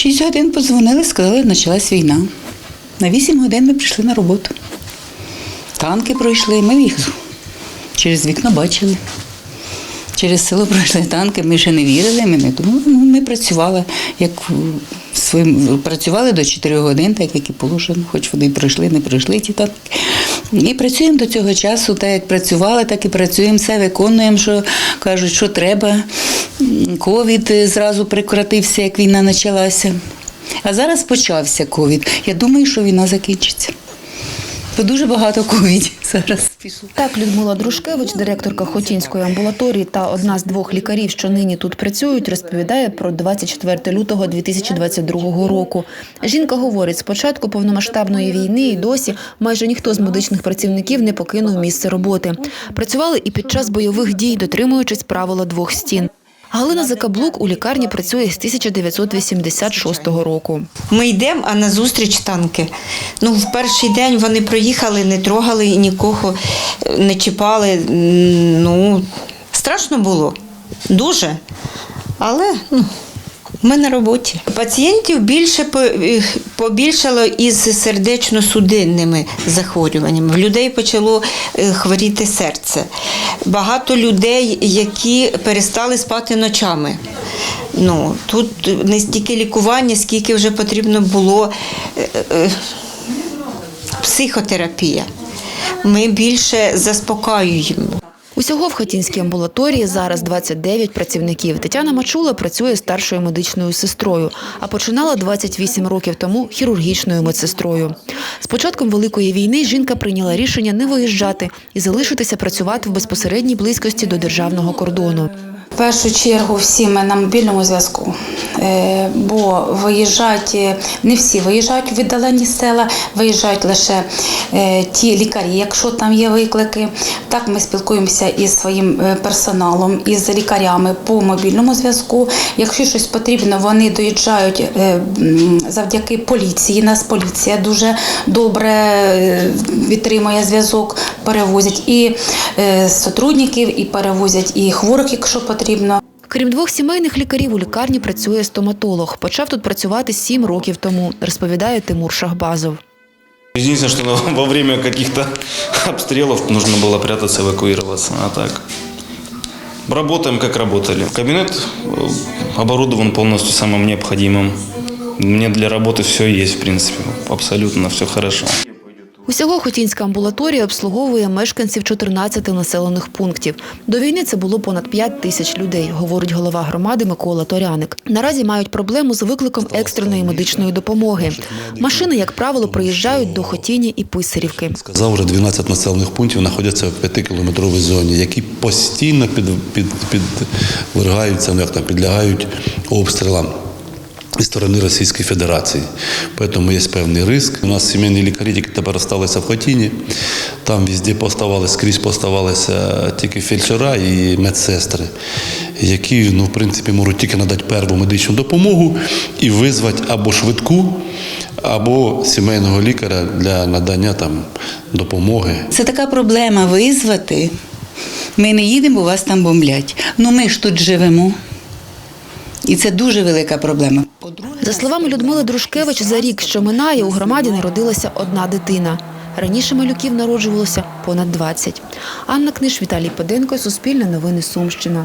6 годин подзвонили, сказали, почалась війна. На 8 годин ми прийшли на роботу. Танки пройшли, ми їх через вікно бачили. Через село пройшли танки, ми ще не вірили, ми не думали. Ну, ми працювали, як своїм, працювали до 4 годин, так як і положено, хоч вони пройшли, не пройшли ті танки. І працюємо до цього часу, так як працювали, так і працюємо, все виконуємо, що кажуть, що треба. Ковід е, зразу прекратився, як війна почалася. А зараз почався ковід. Я думаю, що війна закінчиться. Бо дуже багато ковідів зараз пішло. Так, Людмила Дружкевич, директорка Хотінської амбулаторії та одна з двох лікарів, що нині тут працюють, розповідає про 24 лютого 2022 року. Жінка говорить, з початку повномасштабної війни і досі майже ніхто з медичних працівників не покинув місце роботи. Працювали і під час бойових дій, дотримуючись правила двох стін. Галина Закаблук у лікарні працює з 1986 року. Ми йдемо, а назустріч танки. Ну, в перший день вони проїхали, не трогали нікого е, не чіпали. Ну, страшно було. Дуже. Але ну, ми на роботі. Пацієнтів більше побільшало із сердечно-судинними захворюваннями. В людей почало е, хворіти серце. Багато людей, які перестали спати ночами. Ну, тут не стільки лікування, скільки вже потрібно було е, е, психотерапія. Ми більше заспокоюємо. Усього в хатінській амбулаторії зараз 29 працівників. Тетяна Мачула працює старшою медичною сестрою, а починала 28 років тому хірургічною медсестрою. З початком Великої війни жінка прийняла рішення не виїжджати і залишитися працювати в безпосередній близькості до державного кордону. В першу чергу всі ми на мобільному зв'язку, Е, бо виїжджають е, не всі виїжджають у віддалені села, виїжджають лише е, ті лікарі, якщо там є виклики. Так ми спілкуємося із своїм персоналом, із лікарями по мобільному зв'язку. Якщо щось потрібно, вони доїжджають завдяки поліції. Нас поліція дуже добре підтримує зв'язок, перевозять і сотрудників, і перевозять і хворих, якщо потрібно Крім двох сімейних лікарів, у лікарні працює стоматолог. Почав тут працювати сім років тому, розповідає Тимур Шахбазов. Единственное, что ну, во время каких-то обстрелов нужно было прятаться, эвакуироваться. А так, работаем, как работали. Кабинет э, оборудован полностью самым необходимым. Мне для работы все есть, в принципе. Абсолютно все хорошо. Усього Хотінська амбулаторія обслуговує мешканців 14 населених пунктів. До війни це було понад 5 тисяч людей, говорить голова громади Микола Торяник. Наразі мають проблему з викликом екстреної медичної допомоги. Машини, як правило, приїжджають до Хотіні і Писарівки. Вже 12 населених пунктів знаходяться в 5-кілометровій зоні, які постійно під, під, підвергаються, ну як там, підлягають обстрілам. Зі сторони Російської Федерації. Тому є певний риск. У нас сімейні лікарі тільки тепер залишилися в Хотіні. Там везде поставалися, скрізь поставалися тільки фельдшера і медсестри, які ну, в принципі, можуть тільки надати перву медичну допомогу і визвати або швидку, або сімейного лікаря для надання там, допомоги. Це така проблема визвати. Ми не їдемо, бо вас там бомблять. Ну ми ж тут живемо. І це дуже велика проблема. За словами Людмили Дружкевич, за рік, що минає, у громаді народилася одна дитина. Раніше малюків народжувалося понад 20. Анна Книж, Віталій Поденко, Суспільне новини Сумщина.